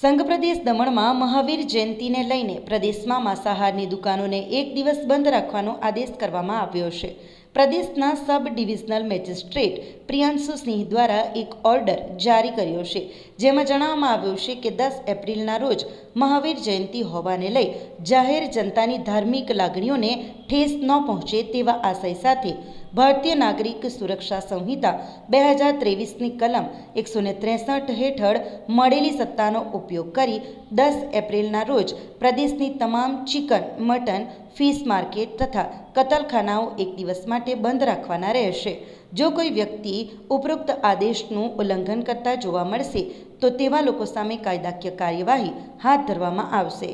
સંઘ પ્રદેશ દમણમાં મહાવીર જયંતિને લઈને પ્રદેશમાં માંસાહારની દુકાનોને એક દિવસ બંધ રાખવાનો આદેશ કરવામાં આવ્યો છે. પ્રદેશના sub divisional magistrate Priyanshu Singh દ્વારા એક ઓર્ડર જારી કર્યો છે, જેમાં જણાવવામાં આવ્યું છે કે દસ એપ્રિલના રોજ મહાવીર જયંતિ હોવાને લઈ જાહેર જનતાની ધાર્મિક લાગણીઓને ઠેસ ન પહોંચે તેવા આશય સાથે ભારતીય નાગરિક સુરક્ષા સંહિતા બે હજાર ત્રેવીસની કલમ એકસો ને ત્રેસઠ હેઠળ મળેલી સત્તાનો ઉપયોગ કરી દસ એપ્રિલના રોજ પ્રદેશની તમામ ચિકન, મટન, ફિશ માર્કેટ તથા કતલખાનાઓ એક દિવસ માટે બંધ રાખવાના રહેશે. જો કોઈ વ્યક્તિ ઉપરોક્ત આદેશનું ઉલ્લંઘન કરતા જોવા મળશે, તો તેવા લોકો સામે કાયદાકીય કાર્યવાહી હાથ ધરવામાં આવશે.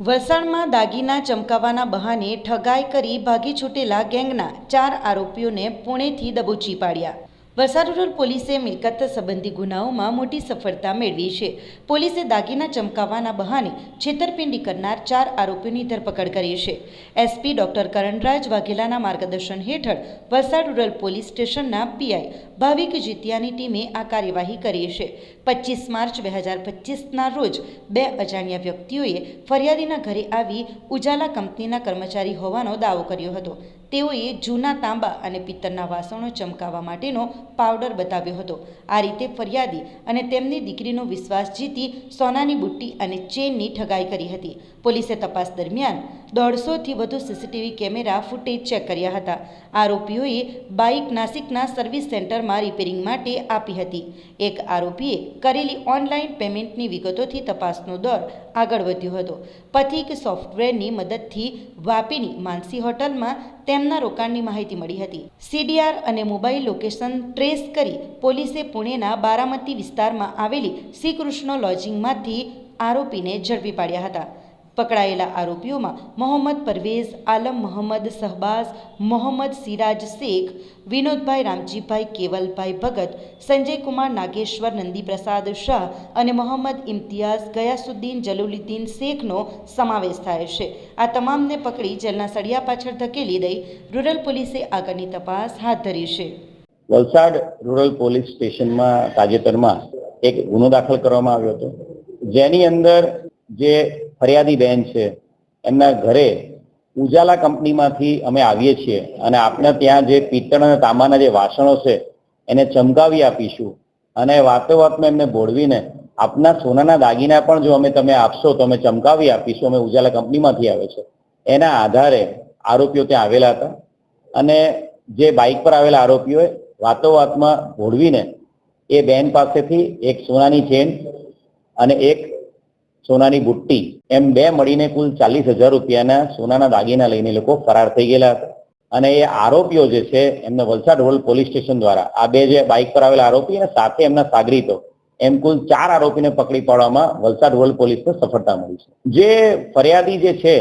વલસાડમાં દાગીના ચમકાવવાના બહાને ઠગાઈ કરી ભાગી છૂટેલા ગેંગના ચાર આરોપીઓને પુણેથી દબોચી પાડ્યા. વલસાડ રૂરલ પોલીસે મિલકત સંબંધી ગુનાઓમાં મોટી સફળતા મેળવી છે. પોલીસે દાગીના ચમકાવવાના બહાને છેતરપિંડી કરનાર ચાર આરોપીઓની ધરપકડ કરી છે. એસપી ડોક્ટર કરણરાજ વાઘેલાના માર્ગદર્શન હેઠળ વલસાડ રૂરલ પોલીસ સ્ટેશનના પીઆઈ ભાવિક જીતિયાની ટીમે આ કાર્યવાહી કરી છે. પચીસ માર્ચ બે હજાર પચીસના રોજ બે અજાણ્યા વ્યક્તિઓએ ફરિયાદીના ઘરે આવી ઉજાલા કંપનીના કર્મચારી હોવાનો દાવો કર્યો હતો. તેઓએ જૂના તાંબા અને પિત્તળના વાસણો ચમકાવવા માટેનો પાવડર બતાવ્યો હતો. આ રીતે ફરિયાદી અને તેમની દીકરીનો વિશ્વાસ જીતી સોનાની બુટ્ટી અને ચેનની ઠગાઈ કરી હતી. પોલીસે તપાસ દરમિયાન દોઢસોથી વધુ સીસીટીવી કેમેરા ફૂટેજ ચેક કર્યા હતા. આરોપીઓએ બાઇક નાસિકના સર્વિસ સેન્ટરમાં રિપેરિંગ માટે આપી હતી. એક આરોપીએ કરેલી ઓનલાઈન પેમેન્ટની વિગતોથી તપાસનો દોર આગળ વધ્યો હતો. પથિક સોફ્ટવેરની મદદથી વાપીની માનસી હોટલમાં તેમના રોકાણની માહિતી મળી હતી. સીડીઆર અને મોબાઈલ લોકેશન ટ્રેસ કરી પોલીસે પુણેના બારામતી વિસ્તારમાં આવેલી શ્રી કૃષ્ણ લોજિંગમાંથી આરોપીને ઝડપી પાડ્યા હતા. પકડાયેલા આરોપીઓમાં મોહમ્મદ પરવેઝ, આલમ મોહમ્મદ સહબાઝ મોહમ્મદ સિરાજ શેખ, વિનોદભાઈ રામજીભાઈ, કેવલભાઈ ભગત, સંજયકુમાર નાગેશ્વર, નંદીપ્રસાદ શાહ અને મોહમ્મદ ઇમ્તિયાઝ ગયાસુદ્દીન જલુલીદ્દીન શેખનો સમાવેશ થાય છે. આ તમામને પકડી જેલના સળિયા પાછળ ધકેલી દઈ રૂરલ પોલીસે આગળની તપાસ હાથ ધરી છે. વલસાડ રૂરલ પોલીસ સ્ટેશનમાં તાજેતરમાં એક ગુનો દાખલ કરવામાં આવ્યો હતો. જેની અંદર જે ફરિયાદી બેન છે. એમના ઘરે ઉજાલા કંપનીમાંથી અમે આવીએ છીએ અને આપણે ત્યાં જે પિત્તળ અને તાંબાના જે વાસણો છે એને ચમકાવી આપીશું. અને વાતો વાતમાં એમને બોળવીને આપના સોનાના દાગીના પણ જો અમે તમે આપશો તો અમે ચમકાવી આપીશું. અમે ઉજાલા કંપનીમાંથી આવે છે. એના આધારે આરોપીઓ ત્યાં આવેલા હતા. અને જે બાઇક પર આવેલા આરોપીઓએ વાતો વાતમાં ભોળવીને એ બેન પાસેથી એક સોનાની ચેન અને એક સોનાની બુટ્ટી. એમ બે મળીને કુલ ચાલીસ હજાર રૂપિયાના સોનાના દાગીના લઈને લોકો ફરાર થઈ ગયેલા હતા. અને એ આરોપીઓ જે છે, એમને વલસાડ રોડ પોલીસ સ્ટેશન દ્વારા, આ બે જે બાઇક પર આવેલા આરોપી અને સાથે એમના સાગરીતો એમ કુલ ચાર આરોપીને પકડી પાડવામાં વલસાડ રોડ પોલીસને સફળતા મળી છે. જે ફરિયાદી જે છે,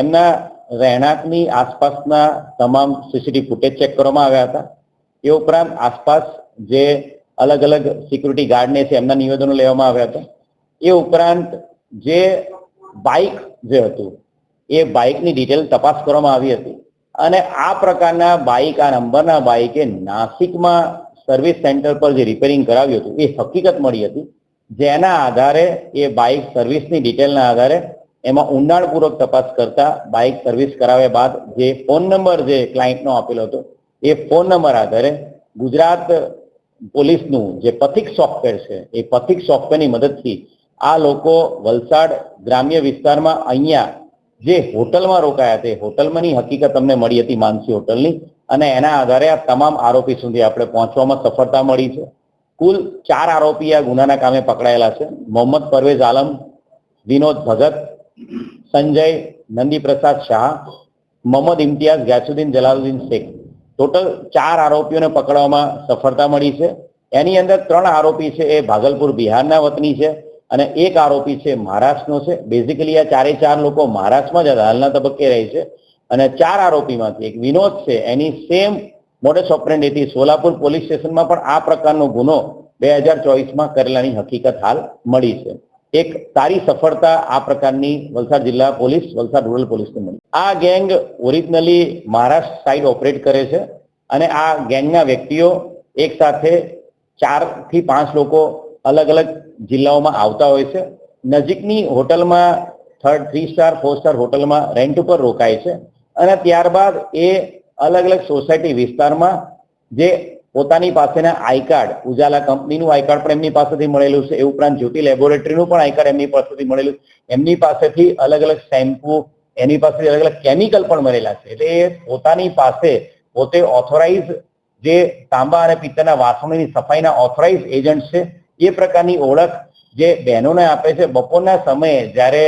એમના રહેણાંકની આસપાસના તમામ સીસીટીવી ફૂટેજ ચેક કરવામાં આવ્યા હતા. એ ઉપરાંત આસપાસ જે અલગ અલગ સિક્યુરિટી ગાર્ડને છે, એમના નિવેદનો લેવામાં આવ્યા હતા. એ ઉપરાંત જે બાઇક જે હતું, એ બાઇકની ડિટેલ તપાસ કરવામાં આવી હતી. અને આ પ્રકારના બાઇક આ નંબરના બાઇકે નાસિકમાં સર્વિસ સેન્ટર પર જે રિપેરિંગ કરાવ્યું હતું, એ હકીકત મળી હતી. જેના આધારે એ બાઇક સર્વિસની ડિટેલના આધારે એમાં ઊંડાણપૂર્વક તપાસ કરતા બાઇક સર્વિસ કરાવ્યા બાદ જે ફોન નંબર જે ક્લાયન્ટનો આપેલો હતો, એ ફોન નંબર આધારે ગુજરાત પોલીસનું જે પથિક સોફ્ટવેર છે, એ પથિક સોફ્ટવેરની મદદથી આ લોકો વલસાડ ગ્રામ્ય વિસ્તારમાં અહીંયા જે હોટલમાં રોકાયા તે હોટલમાંની હકીકત તમને મળી હતી માનસી હોટલની. અને એના આધારે આ તમામ આરોપી સુધી આપણે પહોંચવામાં સફળતા મળી છે. કુલ ચાર આરોપી આ ગુનાના કામે પકડાયેલા છે. મોહમ્મદ પરવેઝ આલમ, વિનોદ ભગત, સંજય, નંદીપ્રસાદ શાહ, મોહમ્મદ ઇમ્તિયાઝ, ગ્યાસુદ્દીન જલાલુદ્દીન શેખ. ટોટલ ચાર આરોપીઓને પકડવામાં સફળતા મળી છે. એની અંદર ત્રણ આરોપી છે એ ભાગલપુર બિહારના વતની છે. અને એક આરોપી છે મહારાષ્ટ્રનો છે. બેઝિકલી આ ચારે ચાર લોકો મહારાષ્ટ્રમાં જ હાલના તબક્કે રહે છે. અને ચાર આરોપીમાંથી એક વિનોદ છે. એની સેમ મોડેસ ઓપરેન્ડીથી સોલાપુર પોલીસ સ્ટેશનમાં પણ આ પ્રકારનો ગુનો બે હજાર ચોવીસમાં કરેલાની હકીકત હાલ મળી છે. એક સારી સફળતા આ પ્રકારની વલસાડ જિલ્લા પોલીસ, વલસાડ રૂરલ પોલીસને મળી. આ gang originally Maharashtra side operate કરે છે. અને આ ગેંગના વ્યક્તિઓ એક સાથે ચારથી પાંચ લોકો અલગ અલગ જિલ્લાઓમાં આવતા હોય છે. નજીકની હોટલમાં third three star four star હોટલમાં રેન્ટ ઉપર રોકાય છે. અને ત્યારબાદ એ અલગ અલગ સોસાયટી વિસ્તારમાં જે પોતાની પાસેના આઈ કાર્ડ, ઉજાલા કંપનીનું આઈ કાર્ડ પણ એમની પાસેથી મળેલું છે. એ ઉપરાંત જ્યોતિ લેબોરેટરીનું પણ આઈ કાર્ડ એમની પાસેથી મળેલું. એમની પાસેથી અલગ અલગ શેમ્પુ, એની પાસેથી અલગ અલગ કેમિકલ પણ મળેલા છે. એટલે એ પોતાની પાસે પોતે ઓથોરાઇઝ જે તાંબા અને પિત્તળના વાસણોની સફાઈના ઓથોરાઇઝ એજન્ટ છે. એ પ્રકારની ઓળખ જે બહેનોને આપે છે, બપોરના સમયે જ્યારે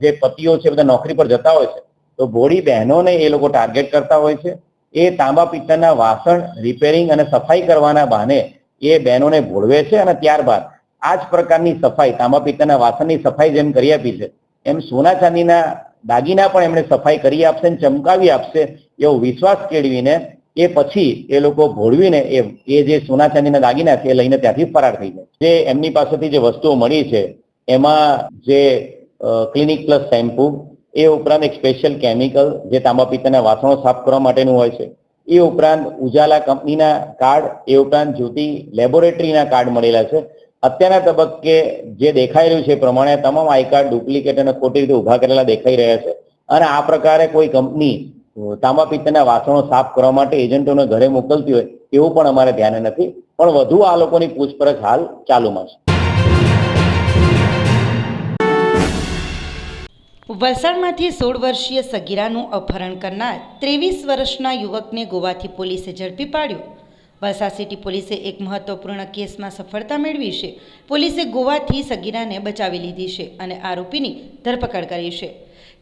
જે પતિઓ છે, બધા નોકરી પર જતા હોય છે, તો ભોળી બહેનોને એ લોકો ટાર્ગેટ કરતા હોય છે. એ તાંબા પિત્તળના વાસણ રિપેરિંગ અને સફાઈ કરવાના બહાને એ બહેનોને ભોળવે છે અને ત્યારબાદ આ જ પ્રકારની સફાઈ, તાંબા પિત્તળના વાસણની સફાઈ જેમ કરી આપી છે, એમ સોના ચાંદીના દાગીના પણ એમણે સફાઈ કરી આપશે અને ચમકાવી આપશે એવો વિશ્વાસ કેળવીને એ પછી એ લોકો ભોળવીને એ એ જે સોના ચાંદીના દાગીના છે એ લઈને ત્યાંથી ફરાર થઈ જાય. જે એમની પાસેથી જે વસ્તુઓ મળી છે, એમાં જે ક્લિનિક પ્લસ શેમ્પુ એ ઉપરાંત એક સ્પેશિયલ કેમિકલ જે તાંબા પિત્તના વાસણો સાફ કરવા માટેનું હોય છે, એ ઉપરાંત ઉજાલા કંપનીના કાર્ડ, એ ઉપરાંત જ્યોતિ લેબોરેટરીના કાર્ડ મળેલા છે. અત્યારના તબક્કે જે દેખાઈ રહ્યું છે એ પ્રમાણે તમામ આઈ કાર્ડ ડુપ્લિકેટ અને ખોટી રીતે ઊભા કરેલા દેખાઈ રહ્યા છે. અને આ પ્રકારે કોઈ કંપની તાંબા પિત્તના વાસણો સાફ કરવા માટે એજન્ટોને ઘરે મોકલતી હોય એવું પણ અમારે ધ્યાને નથી. પણ વધુ આ લોકોની પૂછપરછ હાલ ચાલુમાં છે. વલસાડમાંથી સોળ વર્ષીય સગીરાનું અપહરણ કરનાર ત્રેવીસ વર્ષના યુવકને ગોવાથી પોલીસે ઝડપી પાડ્યો. વલસાડ સિટી પોલીસે એક મહત્વપૂર્ણ કેસમાં સફળતા મેળવી છે. પોલીસે ગોવાથી સગીરાને બચાવી લીધી છે અને આરોપીની ધરપકડ કરી છે.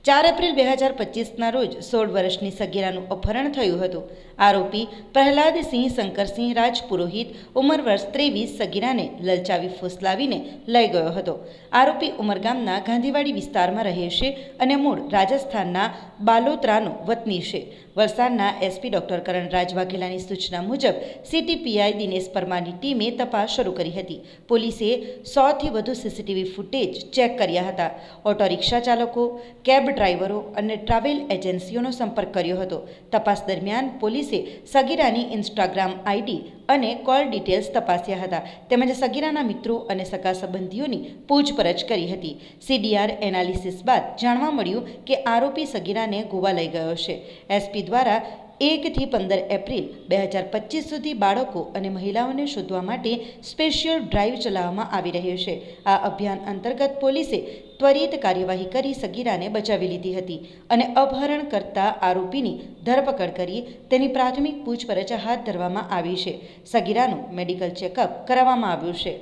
ચાર એપ્રિલ બે હજાર પચીસના રોજ સોળ વર્ષની સગીરાનું અપહરણ થયું હતું. આરોપી પ્રહલાદસિંહ શંકરસિંહ રાજપુરોહિત ઉંમર વર્ષ ત્રેવીસ સગીરાને લલચાવી ફૂસલાવીને લઈ ગયો હતો. આરોપી ઉમરગામના ગાંધીવાડી વિસ્તારમાં રહે છે અને મૂળ રાજસ્થાનના બાલોત્રાનો વતની છે. વલસાડના એસપી ડોક્ટર કરણરાજ વાઘેલાની સૂચના મુજબ સીટીપીઆઈ દિનેશ પરમારની ટીમે તપાસ શરૂ કરી હતી. પોલીસે સોથી વધુ સીસીટીવી ફૂટેજ ચેક કર્યા હતા. ઓટો રિક્ષા ચાલકો, કેબ ડ્રાઈવરો અને ટ્રાવેલ એજન્સીઓનો સંપર્ક કર્યો હતો. તપાસ દરમિયાન પોલીસે સગીરાની ઇન્સ્ટાગ્રામ આઈડી અને કોલ ડિટેલ્સ તપાસ્યા હતા. તેમજ સગીરાના મિત્રો અને સગા સંબંધીઓની પૂછપરછ કરી હતી. સીડીઆર એનાલિસિસ બાદ જાણવા મળ્યું કે આરોપી સગીરાને ગોવા લઈ ગયો છે. એસપી દ્વારા એકથી પંદર એપ્રિલ બે હજાર પચીસ સુધી બાળકો અને મહિલાઓને શોધવા માટે સ્પેશિયલ ડ્રાઈવ ચલાવવામાં આવી રહ્યો છે. આ અભિયાન અંતર્ગત પોલીસે ત્વરિત કાર્યવાહી કરી સગીરાને બચાવી લીધી હતી અને અપહરણ કરતા આરોપીની ધરપકડ કરી તેની પ્રાથમિક પૂછપરછ હાથ ધરવામાં આવી છે. સગીરાનું મેડિકલ ચેકઅપ કરાવવામાં આવ્યું છે.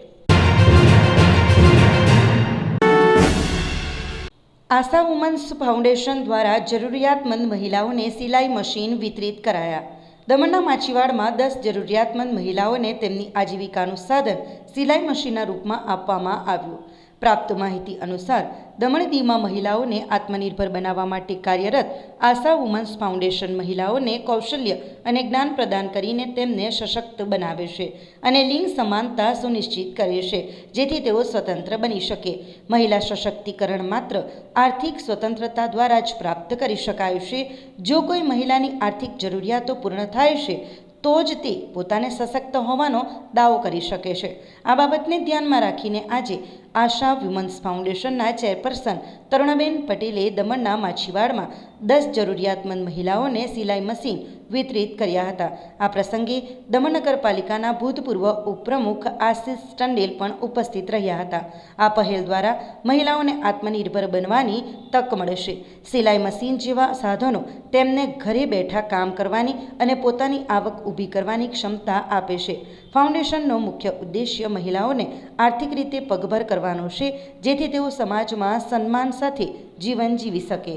આશા વુમન્સ ફાઉન્ડેશન દ્વારા જરૂરિયાતમંદ મહિલાઓને સિલાઈ મશીન વિતરિત કરાયા. દમણના માછીવાડમાં દસ જરૂરિયાતમંદ મહિલાઓને તેમની આજીવિકાનું સાધન સિલાઈ મશીનના રૂપમાં આપવામાં આવ્યું. પ્રાપ્ત માહિતી અનુસાર દમણ દીવમાં મહિલાઓને આત્મનિર્ભર બનાવવા માટે કાર્યરત આશા વુમન્સ ફાઉન્ડેશન મહિલાઓને કૌશલ્ય અને જ્ઞાન પ્રદાન કરીને તેમને સશક્ત બનાવે છે અને લિંગ સમાનતા સુનિશ્ચિત કરે છે, જેથી તેઓ સ્વતંત્ર બની શકે. મહિલા સશક્તિકરણ માત્ર આર્થિક સ્વતંત્રતા દ્વારા જ પ્રાપ્ત કરી શકાય છે. જો કોઈ મહિલાની આર્થિક જરૂરિયાતો પૂર્ણ થાય છે, તો જ તે પોતાને સશક્ત હોવાનો દાવો કરી શકે છે. આ બાબતને ધ્યાનમાં રાખીને આજે આશા વુમન્સ ફાઉન્ડેશનના ચેરપર્સન તરુણાબેન પટેલે દમણના માછીવાડમાં દસ જરૂરિયાતમંદ મહિલાઓને સિલાઈ મશીન વિતરિત કર્યા હતા. આ પ્રસંગે દમણ નગરપાલિકાના ભૂતપૂર્વ ઉપપ્રમુખ આશિષ ટંડેલ પણ ઉપસ્થિત રહ્યા હતા. આ પહેલ દ્વારા મહિલાઓને આત્મનિર્ભર બનવાની તક મળશે. સિલાઈ મશીન જેવા સાધનો તેમને ઘરે બેઠા કામ કરવાની અને પોતાની આવક ઊભી કરવાની ક્ષમતા આપે છે. ફાઉન્ડેશનનો મુખ્ય ઉદ્દેશ્ય મહિલાઓને આર્થિક રીતે પગભર કરવાનો છે જેથી તેઓ સમાજમાં સન્માન સાથે જીવન જીવી શકે.